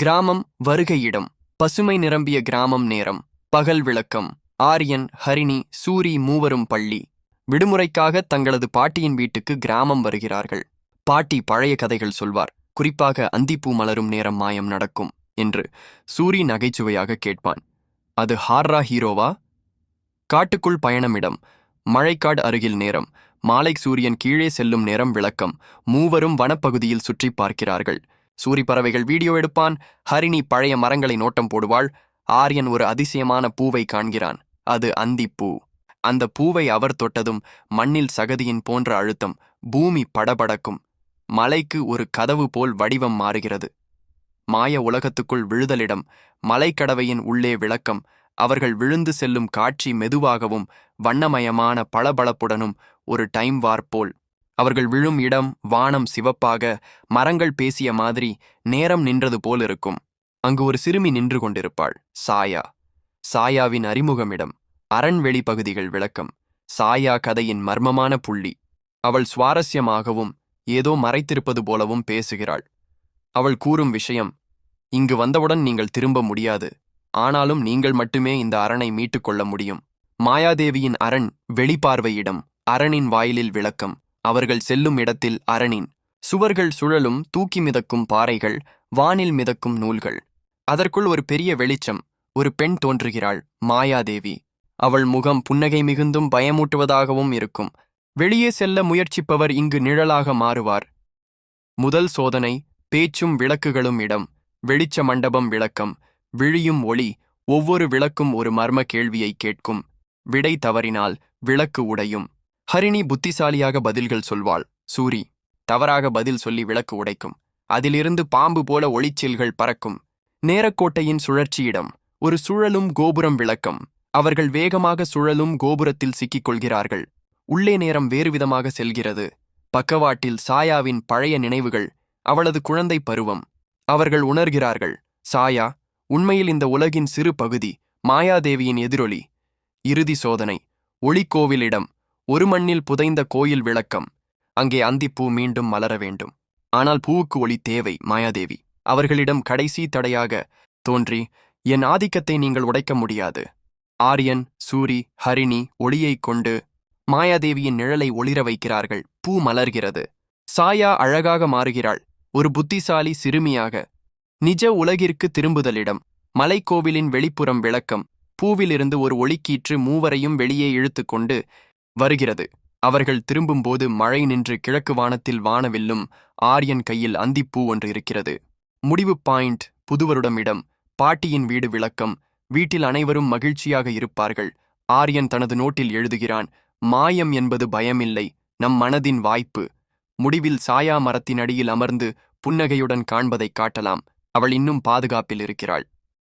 கிராமம் வருகையிடம். பசுமை நிரம்பிய கிராமம் நேரம். பகல் விளக்கம். ஆரியன் ஹரிணி சூரி மூவரும் பள்ளி. விடுமுறைக்காக தங்களது பாட்டியின் வீட்டுக்கு கிராமம் வருகிறார்கள். பாட்டி பழைய கதைகள் சொல்வார். குறிப்பாக அந்திப்பூ மலரும் நேரம் மாயம் நடக்கும் என்று சூரி நகைச்சுவையாக கேட்பான். அது ஹார்ரா ஹீரோவா? காட்டுக்குள் பயணமிடம். மழைக்காடு அருகில் நேரம். மாலை சூரியன் கீழே செல்லும் நேரம் விளக்கம். மூவரும் வனப்பகுதியில் சுற்றி பார்க்கிறார்கள். சூரி பறவைகள் வீடியோ எடுப்பான். ஹரிணி பழைய மரங்களை நோட்டம் போடுவாள். ஆரியன் ஒரு அதிசயமான பூவை காண்கிறான். அது அந்திப்பூ. அந்த பூவை அவர் தொட்டதும் மண்ணில் சகதியின் போன்ற அழுத்தம் பூமி படபடக்கும். மலைக்கு ஒரு கதவு போல் வடிவம் மாறுகிறது. மாய உலகத்துக்குள் விழுதலிடம் மலைக்கடவையின் உள்ளே விளக்கம் அவர்கள் விழுந்து செல்லும் காட்சி மெதுவாகவும் வண்ணமயமான பளபளப்புடனும் ஒரு டைம் வார் போல். அவர்கள் விழும் இடம் வானம் சிவப்பாக மரங்கள் பேசிய மாதிரி நேரம் நின்றது போல் இருக்கும். அங்கு ஒரு சிறுமி நின்று கொண்டிருப்பாள். சாயா. சாயாவின் அறிமுகமிடம் அரண்வெளி பகுதிகள் விளக்கம். சாயா கதையின் மர்மமான புள்ளி. அவள் சுவாரஸ்யமாகவும் ஏதோ மறைத்திருப்பது போலவும் பேசுகிறாள். அவள் கூறும் விஷயம் இங்கு வந்தவுடன் நீங்கள் திரும்ப முடியாது. ஆனாலும் நீங்கள் மட்டுமே இந்த அரணை மீட்டுக் கொள்ள முடியும். மாயாதேவியின் அரண் வெளிப்பார்வையிடம் அரணின் வாயிலில் விளக்கம். அவர்கள் செல்லும் இடத்தில் அரணின். சுவர்கள் சுழலும் தூக்கி மிதக்கும் பாறைகள் வானில் மிதக்கும் நூல்கள். அதற்குள் ஒரு பெரிய வெளிச்சம் ஒரு பெண் தோன்றுகிறாள் மாயாதேவி. அவள் முகம் புன்னகை மிகுந்தும் பயமூட்டுவதாகவும் இருக்கும். வெளியே செல்ல முயற்சிப்பவர் இங்கு நிழலாக மாறுவார். முதல் சோதனை பேச்சும் விளக்குகளும் இடம். வெளிச்ச மண்டபம் விளக்கம். விழியும் ஒளி ஒவ்வொரு விளக்கும் ஒரு மர்ம கேள்வியை கேட்கும். விடை தவறினால் விளக்கு உடையும். ஹரிணி புத்திசாலியாக பதில்கள் சொல்வாள். சூரி தவறாக பதில் சொல்லி விளக்கு உடைக்கும். அதிலிருந்து பாம்பு போல ஒளிச்சில்கள் பறக்கும். நேரக்கோட்டையின் சுழற்சியிடம் ஒரு சுழலும் கோபுரம் விளக்கம். அவர்கள் வேகமாக சுழலும் கோபுரத்தில் சிக்கிக் கொள்கிறார்கள் உள்ளே நேரம் வேறுவிதமாக செல்கிறது. பக்கவாட்டில் சாயாவின் பழைய நினைவுகள் அவளது குழந்தை பருவம். அவர்கள் உணர்கிறார்கள் சாயா உண்மையில் இந்த உலகின் சிறு பகுதி மாயாதேவியின் எதிரொலி. இறுதி சோதனை ஒளிக்கோவிலிடம் ஒரு மண்ணில் புதைந்த கோயில் விளக்கம். அங்கே அந்திப்பூ மீண்டும் மலர வேண்டும். ஆனால் பூவுக்கு ஒளி தேவை மாயாதேவி. அவர்களிடம் கடைசி தடையாக தோன்றி என் ஆதிக்கத்தை நீங்கள் உடைக்க முடியாது. ஆரியன் சூரி ஹரிணி ஒளியைக் கொண்டு மாயாதேவியின் நிழலை ஒளிர வைக்கிறார்கள். பூ மலர்கிறது. சாயா அழகாக மாறுகிறாள். ஒரு புத்திசாலி சிறுமியாக. நிஜ உலகிற்கு திரும்புதலிடம். மலைக்கோவிலின் வெளிப்புறம் விளக்கம். பூவிலிருந்து ஒரு ஒளிக்கீற்று மூவரையும் வெளியே இழுத்துக்கொண்டு வருகிறது. அவர்கள் திரும்பும்போது மழை நின்று கிழக்கு வானத்தில் வானவில்லும் ஆரியன் கையில் அந்திப்பூ ஒன்று இருக்கிறது. முடிவு பாயிண்ட் புதுவருடம் இடம் பாட்டியின் வீடு விளக்கம் வீட்டில் அனைவரும் மகிழ்ச்சியாக இருப்பார்கள். ஆரியன் தனது நோட்டில் எழுதுகிறான் மாயம் என்பது பயமில்லை நம் மனதின் வாய்ப்பு. முடிவில் சாயா மரத்தின் அடியில் அமர்ந்து புன்னகையுடன் காண்பதைக் காட்டலாம். அவள் இன்னும் பாதுகாப்பில் இருக்கிறாள்.